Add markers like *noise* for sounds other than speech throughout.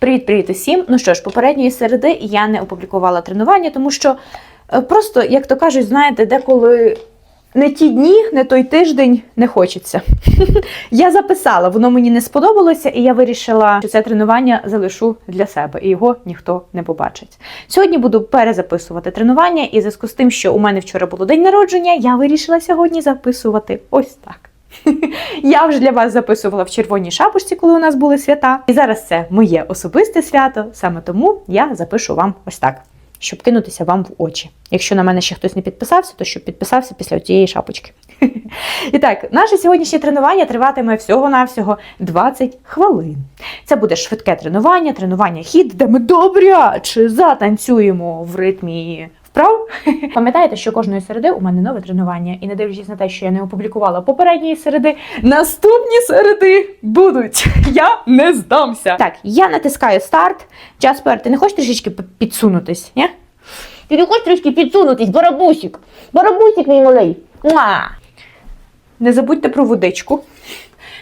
Привіт-привіт усім! Ну що ж, попередньої середи я не опублікувала тренування, тому що е, просто, як то кажуть, знаєте, деколи не ті дні, не той тиждень не хочеться. *laughs* я записала, воно мені не сподобалося, і я вирішила, що це тренування залишу для себе, і його ніхто не побачить. Сьогодні буду перезаписувати тренування, і в зв'язку з тим, що у мене вчора було день народження, я вирішила сьогодні записувати ось так. *laughs* Я вже для вас записувала в червоній шапочці, коли у нас були свята. І зараз це моє особисте свято. Саме тому я запишу вам ось так, щоб кинутися вам в очі. Якщо на мене ще хтось не підписався, то щоб підписався після цієї шапочки. *laughs* І так, наше сьогоднішнє тренування триватиме всього-навсього 20 хвилин. Це буде швидке тренування, тренування хід, де ми добряче затанцюємо в ритмі вправ. *laughs* Пам'ятаєте, що кожної середи у мене нове тренування, і не дивлячись на те, що я не опублікувала попередньої середи, наступні середи будуть. *laughs* Я не здамся. Так, я натискаю старт. Джаспер, ти не хочеш трішечки підсунутись? Ні? Ти не хочеш трішки підсунутись, барабусик? Барабусик мій малий. Муа! Не забудьте про водичку.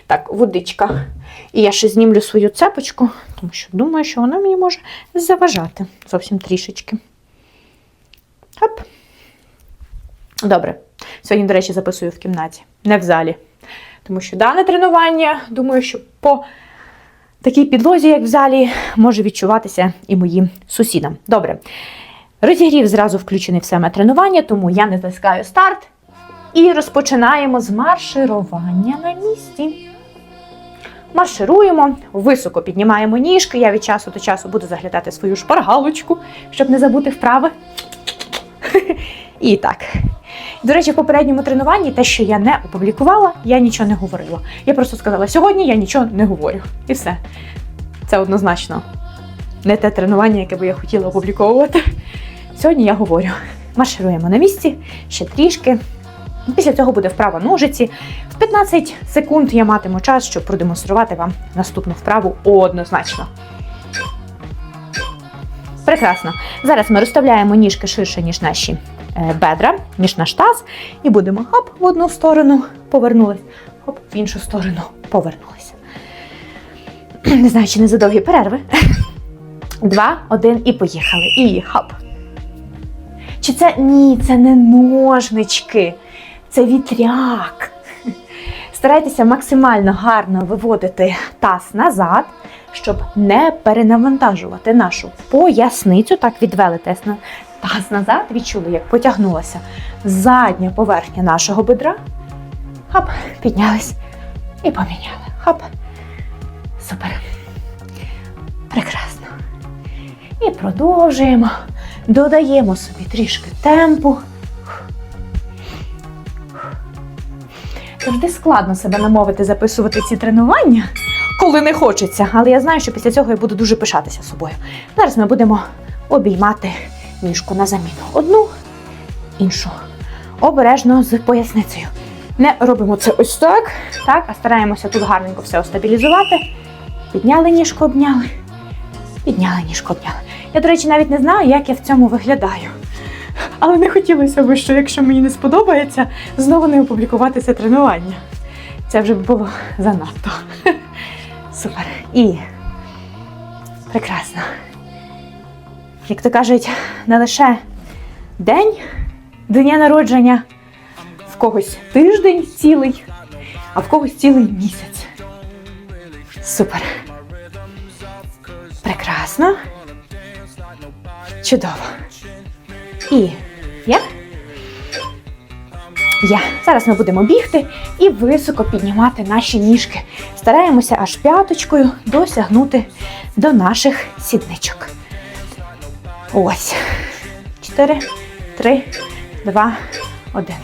Так, водичка. І я ще знімлю свою цепочку, тому що думаю, що вона мені може заважати зовсім трішечки. Хоп. Добре. Сьогодні, до речі, записую в кімнаті, не в залі. Тому що дане тренування, думаю, що по такій підлозі, як в залі, може відчуватися і моїм сусідам. Добре. Розігрів зразу включений в саме тренування, тому я не тискаю старт. І розпочинаємо з марширування на місці. Маршируємо, високо піднімаємо ніжки. Я від часу до часу буду заглядати свою шпаргалочку, щоб не забути вправи. І так. До речі, в попередньому тренуванні те, що я не опублікувала, я нічого не говорила. Я просто сказала, сьогодні я нічого не говорю. І все. Це однозначно не те тренування, яке би я хотіла опубліковувати. Сьогодні я говорю. Маршируємо на місці, ще трішки. Після цього буде вправа ножиці. В 15 секунд я матиму час, щоб продемонструвати вам наступну вправу однозначно. Прекрасно. Зараз ми розставляємо ніжки ширше, ніж наші е, бедра, ніж наш таз, і будемо хоп в одну сторону повернулись, хоп в іншу сторону повернулися. *clears throat* Не знаю, чи не за довгі перерви. *laughs* Два, один і поїхали. І хоп. Чи це ні, це не ножнички, це вітряк. *laughs* Старайтеся максимально гарно виводити таз назад, щоб не перенавантажувати нашу поясницю. Так, відвели таз на- таз назад, відчули, як потягнулася задня поверхня нашого бедра. Хоп, піднялись і поміняли. Хоп. Супер. Прекрасно. І продовжуємо. Додаємо собі трішки темпу. Завжди складно себе намовити записувати ці тренування, коли не хочеться. Але я знаю, що після цього я буду дуже пишатися собою. Зараз ми будемо обіймати ніжку на заміну. Одну, іншу. Обережно з поясницею. Не робимо це ось так, так, а стараємося тут гарненько все остабілізувати. Підняли ніжку, обняли. Підняли ніжку, обняли. Я, до речі, навіть не знаю, як я в цьому виглядаю. Але не хотілося б, що якщо мені не сподобається, знову не опублікувати це тренування. Це вже було занадто. Супер. І прекрасно. Як то кажуть, не лише день дня народження, в когось тиждень цілий, а в когось цілий місяць. Супер. Прекрасно. Чудово. І я. Я. Зараз ми будемо бігти і високо піднімати наші ніжки. Стараємося аж п'яточкою досягнути до наших сідничок. Ось. Чотири, три, два, один.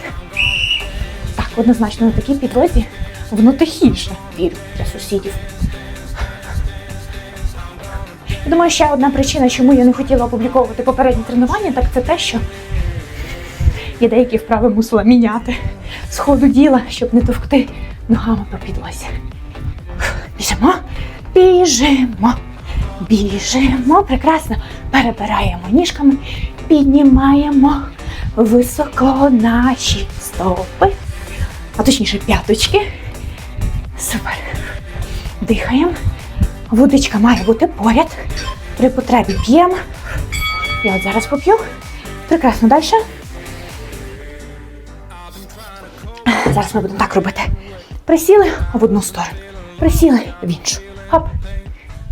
Так, однозначно на такій підлозі воно тихіше. Вірю для сусідів. Думаю, ще одна причина, чому я не хотіла опубліковувати попередні тренування, так це те, що я деякі вправи мусила міняти з ходу діла, щоб не товкти ногами по підлозі. Біжимо, біжимо, біжимо. Прекрасно. Перебираємо ніжками, піднімаємо високо наші стопи, а точніше п'яточки. Супер. Дихаємо. Водичка має бути поряд. При потребі п'ємо. Я от зараз поп'ю. Прекрасно далі. Зараз ми будемо так робити. Присіли в одну сторону, присіли в іншу. Хоп,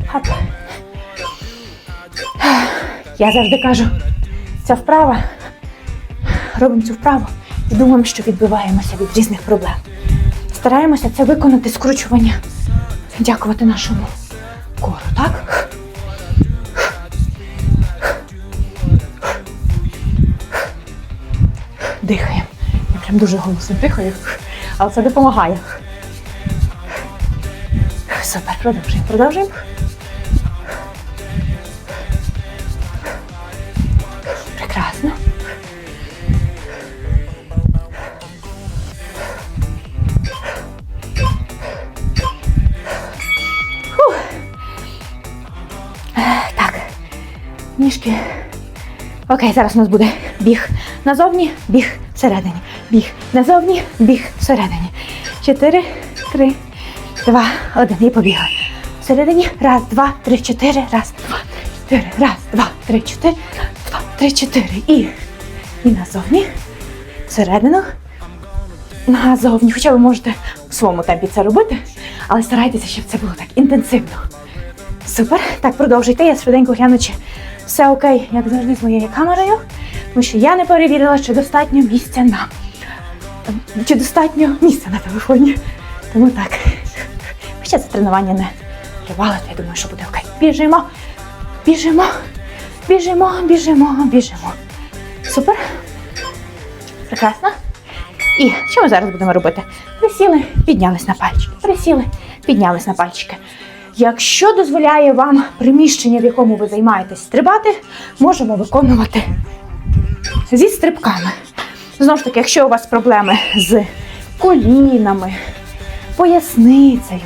хоп. Я завжди кажу, ця вправа. Робимо цю вправу і думаємо, що відбиваємося від різних проблем. Стараємося це виконати скручування. Дякувати нашому прям дуже голосно дихаю, але це допомагає. Супер, продовжуємо, продовжуємо. Прекрасно. Е, Так, ніжки. Окей, зараз у нас буде біг назовні, біг всередині. Біг назовні, біг всередині. Чотири, три, два, один. І побігли. Всередині. Раз, два, три, чотири. Раз, два, чотири. Раз, два, три, чотири. Два, три, чотири. І, і назовні. Всередину. Назовні. Хоча ви можете в своєму темпі це робити, але старайтеся, щоб це було так інтенсивно. Супер. Так, продовжуйте. Я швиденько гляну, чи все окей, як завжди, з моєю камерою. Тому що я не перевірила, чи достатньо місця на чи достатньо місця на телефоні. Тому так. Хоча це тренування не тривало, то я думаю, що буде окей. Біжимо, біжимо, біжимо, біжимо, біжимо. Супер. Прекрасно. І що ми зараз будемо робити? Присіли, піднялись на пальчики. Присіли, піднялись на пальчики. Якщо дозволяє вам приміщення, в якому ви займаєтесь стрибати, можемо виконувати зі стрибками. Знову ж таки, якщо у вас проблеми з колінами, поясницею,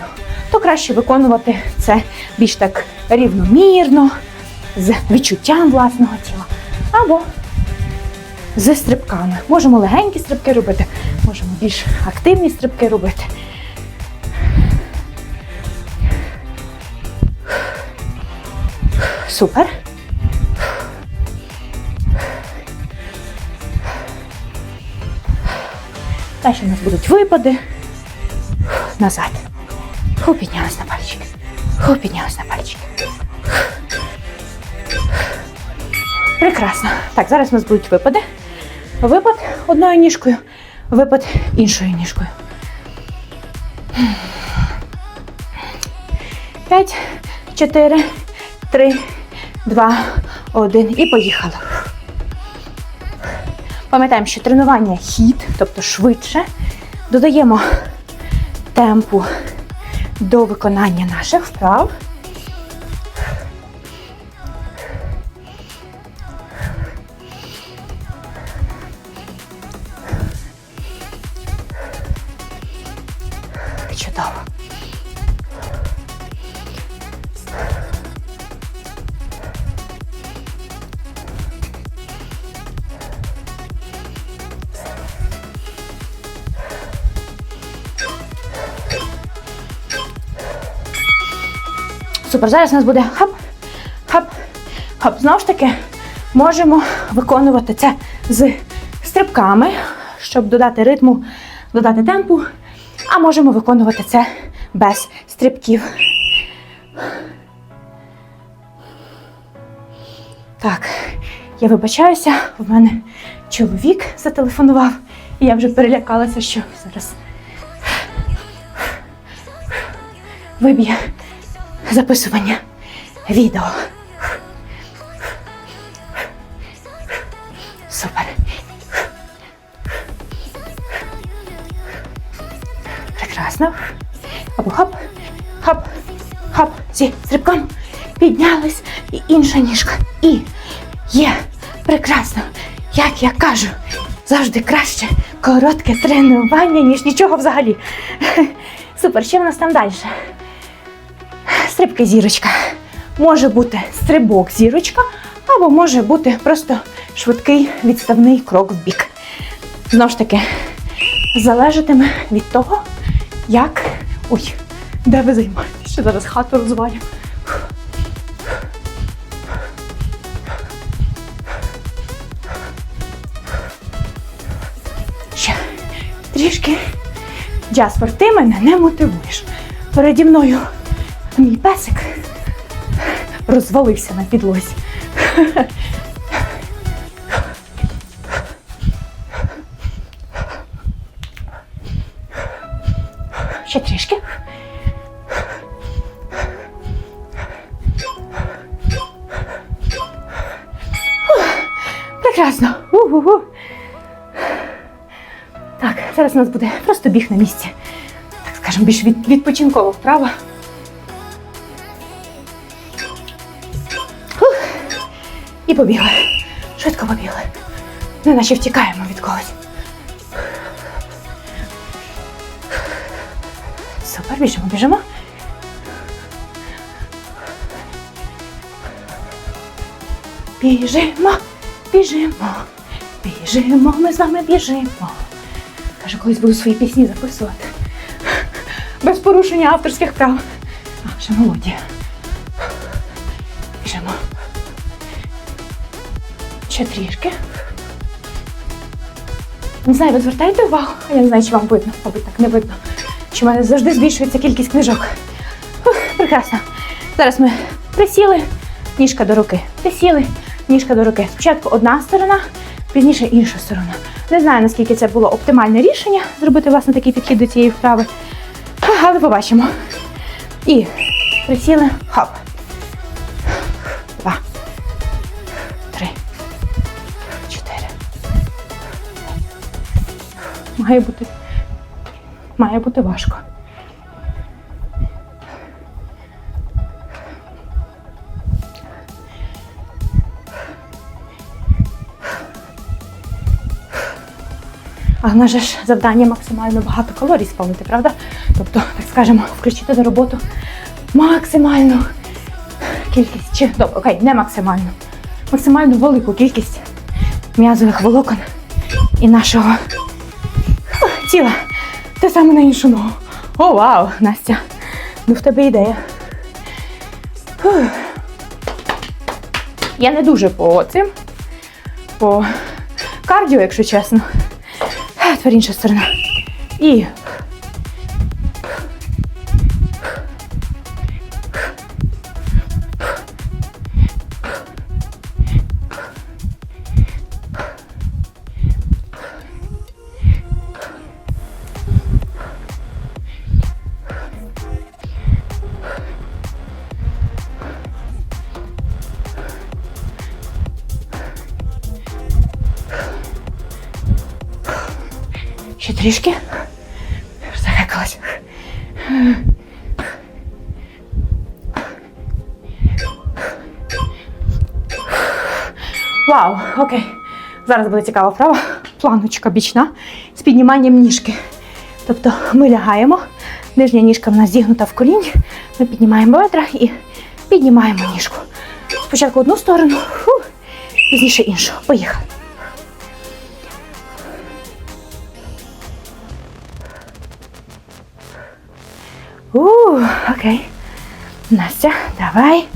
то краще виконувати це більш так рівномірно, з відчуттям власного тіла. Або з стрибками. Можемо легенькі стрибки робити, можемо більш активні стрибки робити. Супер. Далі у нас будуть випади. Назад. Ху, піднялась на пальчики. Ху, піднялась на пальчики. Прекрасно. Так, зараз у нас будуть випади. Випад одною ніжкою, випад іншою ніжкою. П'ять, чотири, три, два, один. І поїхали. Пам'ятаємо, що тренування хід, тобто швидше. Додаємо темпу до виконання наших вправ. Супер, зараз у нас буде хап, хап, хап. Знову ж таки, можемо виконувати це з стрибками, щоб додати ритму, додати темпу, а можемо виконувати це без стрибків. Так, я вибачаюся, в мене чоловік зателефонував, і я вже перелякалася, що зараз виб'є записування відео. Супер. Прекрасно. Або хоп, хоп, хоп, зі стрибком піднялись і інша ніжка. І є прекрасно. Як я кажу, завжди краще коротке тренування, ніж нічого взагалі. Супер, що в нас там далі? стрибки зірочка. Може бути стрибок зірочка, або може бути просто швидкий відставний крок в бік. Знову ж таки, залежатиме від того, як. Ой, де ви займаєтесь? Ще зараз хату розвалю. Ще трішки. Джаспер, ти мене не мотивуєш. Переді мною мій песик розвалився на підлозі. Ще трішки. Прекрасно. У-ху-ху. Так, зараз у нас буде просто біг на місці. Так скажемо, більш від, відпочинкова вправа. І побігли. Швидко побігли. Не наче втікаємо від когось. Супер, біжимо, біжимо. Біжимо, біжимо, біжимо, ми з вами біжимо. Каже, колись буду свої пісні записувати. Без порушення авторських прав. А, ще. Ще трішки. Не знаю, ви звертаєте увагу? Я не знаю, чи вам видно, мабуть, так не видно. Що в мене завжди збільшується кількість книжок. Фух, прекрасно. Зараз ми присіли, ніжка до руки. Присіли, ніжка до руки. Спочатку одна сторона, пізніше інша сторона. Не знаю, наскільки це було оптимальне рішення зробити власне такий підхід до цієї вправи. Але побачимо. І присіли, хоп. Має бути. Має бути важко. А в нас же ж завдання максимально багато калорій спалити, правда? Тобто, так скажемо, включити на роботу максимальну кількість, чи добре, окей, не максимальну, максимально велику кількість м'язових волокон і нашого ух. Те саме на іншу ногу. О, вау, Настя, ну в тебе ідея. Фух. Я не дуже по цим, по кардіо, якщо чесно. Тепер інша сторона. І. трішки. Захекалась. Вау, окей. Зараз буде цікава вправа. Планочка бічна з підніманням ніжки. Тобто ми лягаємо, нижня ніжка в нас зігнута в коліні, ми піднімаємо бедра і піднімаємо ніжку. Спочатку одну сторону, пізніше іншу. Поїхали. У, окей. Настя, давай.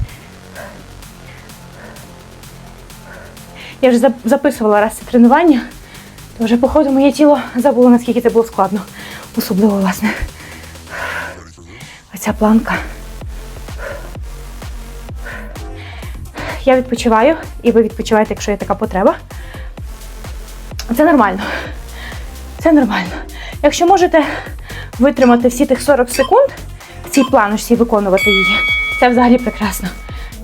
Я вже записувала раз це тренування, то вже, походу, моє тіло забуло, наскільки це було складно. Особливо, власне. Оця планка. Я відпочиваю, і ви відпочиваєте, якщо є така потреба. Це нормально. Це нормально. Якщо можете витримати всі тих 40 секунд в цій планочці і виконувати її, це взагалі прекрасно.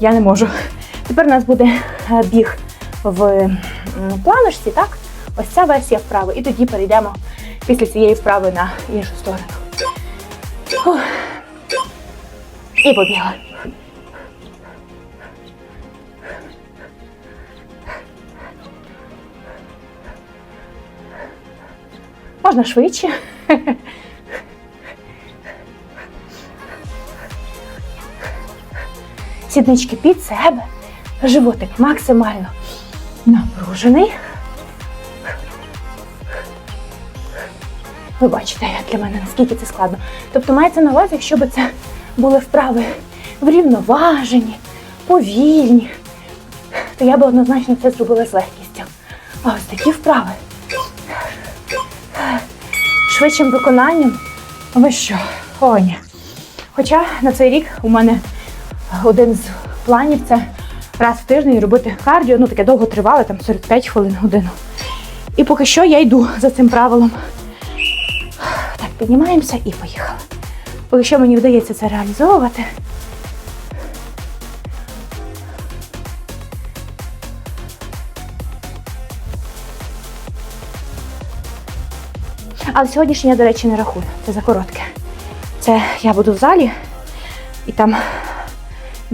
Я не можу. Тепер у нас буде е, біг в планочці, так? Ось ця версія вправи. І тоді перейдемо після цієї вправи на іншу сторону. Фух. І побігли. Можна швидше. *laughs* Сіднички під себе, животик максимально напружений. Ви бачите, як для мене наскільки це складно. Тобто мається на увазі, якщо б це були вправи врівноважені, повільні, то я би однозначно це зробила з легкістю. А ось такі вправи швидшим виконанням. Ви що? О, ні. Хоча на цей рік у мене один з планів це раз в тиждень робити кардіо, ну таке довго тривале, там 45 хвилин годину. І поки що я йду за цим правилом. Так, піднімаємося і поїхали. Поки що мені вдається це реалізовувати. Але сьогоднішнє до речі, не рахую. Це за коротке. Це я буду в залі, і там,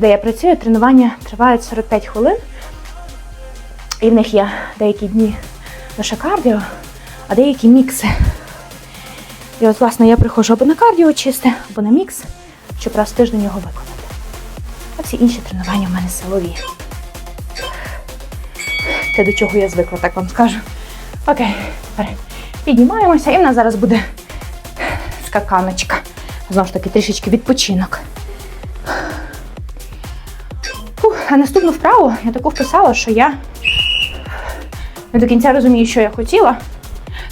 де я працюю, тренування тривають 45 хвилин. І в них є деякі дні лише кардіо, а деякі мікси. І от, власне, я приходжу або на кардіо чисте, або на мікс, щоб раз в тиждень його виконати. А всі інші тренування в мене силові. Те, до чого я звикла, так вам скажу. Окей, тепер піднімаємося, і в нас зараз буде скаканочка. Знову ж таки, трішечки відпочинок. Наступну вправу я таку вписала, що я не до кінця розумію, що я хотіла.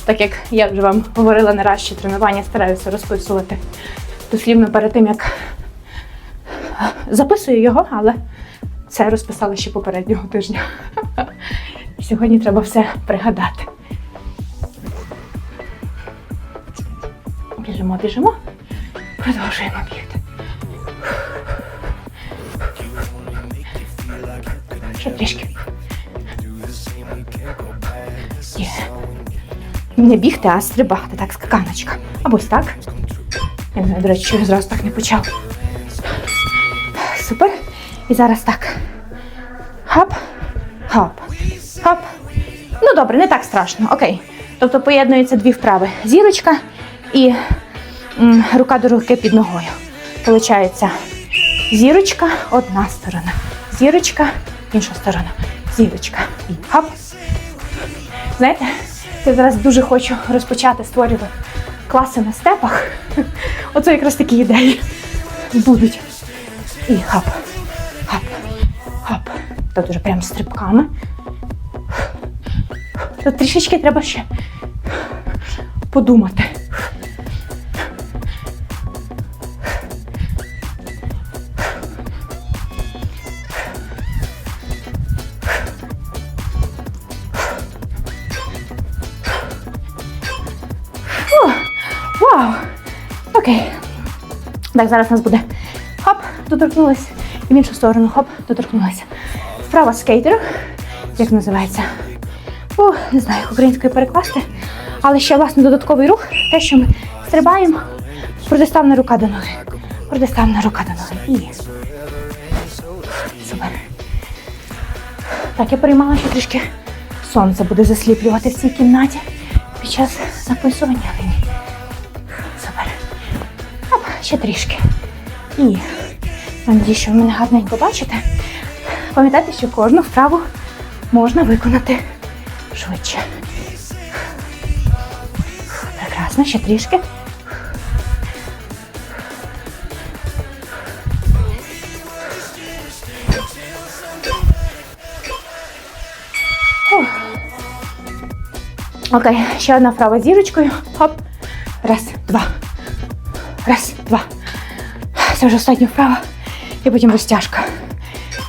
Так як я вже вам говорила не раз, що тренування стараюся розписувати дослівно перед тим, як записую його, але це розписала ще попереднього тижня. Сьогодні треба все пригадати. Біжимо, біжимо. Продовжуємо бігти. Ще трішки. Є. Не бігти, а стрибати, так, скаканочка. Або ось так. Я не знаю, до речі, я зразу так не почав. Супер. І зараз так. Хап, хап, хап. Ну добре, не так страшно. Окей. Тобто поєднуються дві вправи: зірочка і м, рука до руки під ногою. Получається зірочка, одна сторона. Зірочка, інша сторона. Зірочка. І хап. Знаєте, я зараз дуже хочу розпочати створювати класи на степах. Оце якраз такі ідеї будуть. І хап, хап, хап. Тут уже прям стрибками. Тут трішечки треба ще подумати. Так, зараз у нас буде хоп, доторкнулась, і в іншу сторону хоп, доторкнулася. Вправа скейтер, як називається. О, не знаю, як українською перекласти. Але ще, власне, додатковий рух, те, що ми стрибаємо, протиставна рука до ноги. Протиставна рука до ноги. І. Супер. Так, я переймала, що трішки сонце буде засліплювати в цій кімнаті під час записування. Ще трішки. І я що ви мене гарненько бачите. Пам'ятайте, що кожну вправу можна виконати швидше. Прекрасно, ще трішки. Окей, ще одна вправа зірочкою. Хоп. Раз, два. Раз, два. Це вже остання вправа. І потім розтяжка.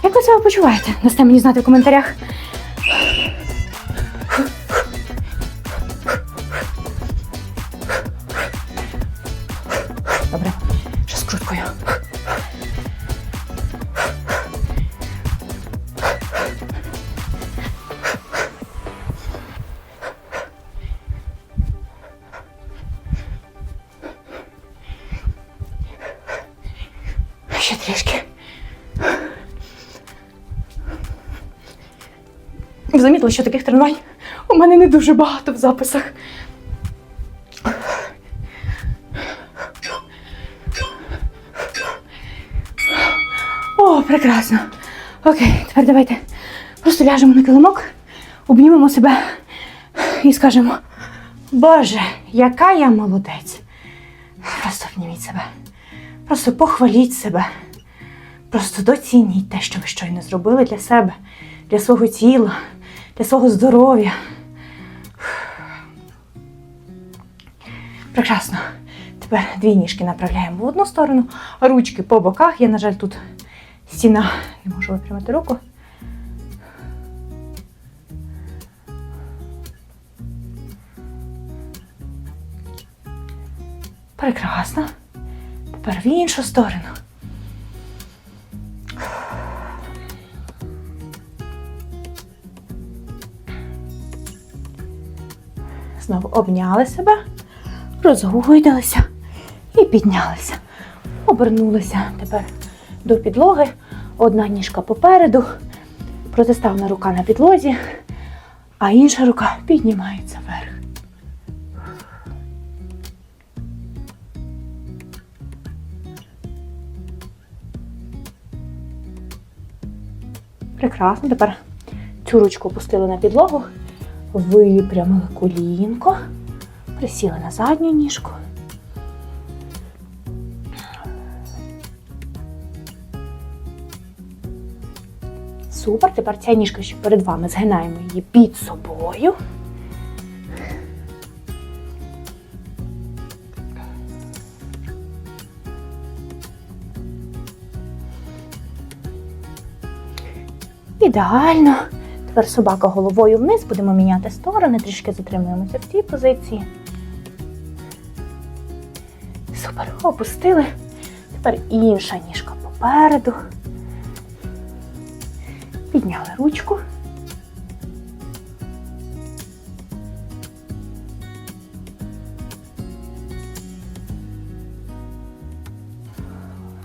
Як ви себе почуваєте? Дасте мені знати в коментарях. Ви Замітили, що таких тренувань у мене не дуже багато в записах. О, прекрасно. Окей, тепер давайте просто ляжемо на килимок, обнімемо себе і скажемо: Боже, яка я молодець. Просто обніміть себе. Просто похваліть себе. Просто доцініть те, що ви щойно зробили для себе, для свого тіла, для свого здоров'я. Прекрасно. Тепер дві ніжки направляємо в одну сторону, ручки по боках. Я, на жаль, тут стіна, не можу випрямити руку. Прекрасно. Тепер в іншу сторону. Знову обняли себе, розгойдалися і піднялися. Обернулися тепер до підлоги. Одна ніжка попереду, протиставна рука на підлозі, а інша рука піднімається вверх. Прекрасно. Тепер цю ручку опустили на підлогу, випрямили колінко, присіли на задню ніжку. Супер. Тепер ця ніжка, що перед вами, згинаємо її під собою. Ідеально. Тепер собака головою вниз, будемо міняти сторони, трішки затримуємося в цій позиції. Супер, опустили. Тепер інша ніжка попереду. Підняли ручку.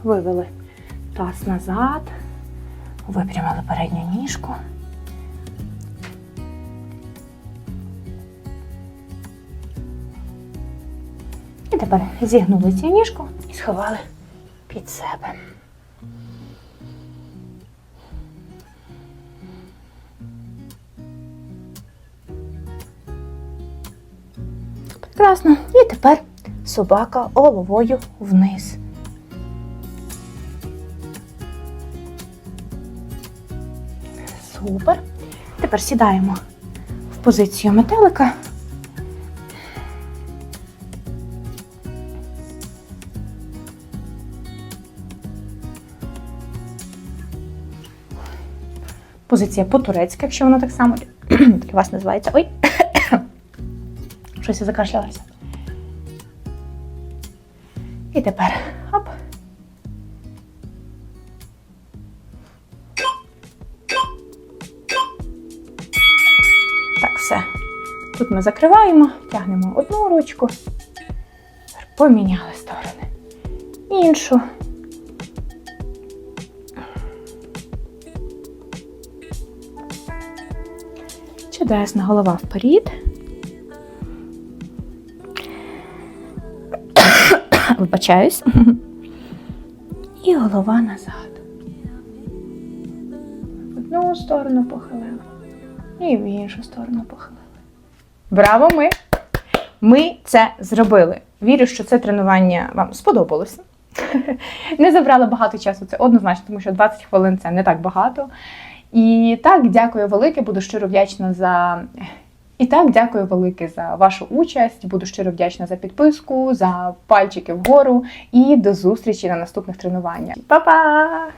Вивели таз назад. Випрямили передню ніжку. Тепер зігнули цю ніжку і сховали під себе. Прекрасно. І тепер собака головою вниз. Супер. Тепер сідаємо в позицію метелика. Позиція по-турецька, якщо вона так само *clears throat* для вас називається. Ой. *coughs* Щось я закашлялася. І тепер оп. Так, все. Тут ми закриваємо, тягнемо одну ручку, поміняли сторони. Іншу. Чудесно, голова вперед. *coughs* Вибачаюсь. І голова назад. В одну сторону похилили. І в іншу сторону похилили. Браво ми! Ми це зробили. Вірю, що це тренування вам сподобалося. *laughs* Не забрало багато часу, це однозначно, тому що 20 хвилин це не так багато. І так, дякую велике, буду щиро вдячна за. І так, дякую велике за вашу участь. Буду щиро вдячна за підписку, за пальчики вгору і до зустрічі на наступних тренуваннях. Па-па!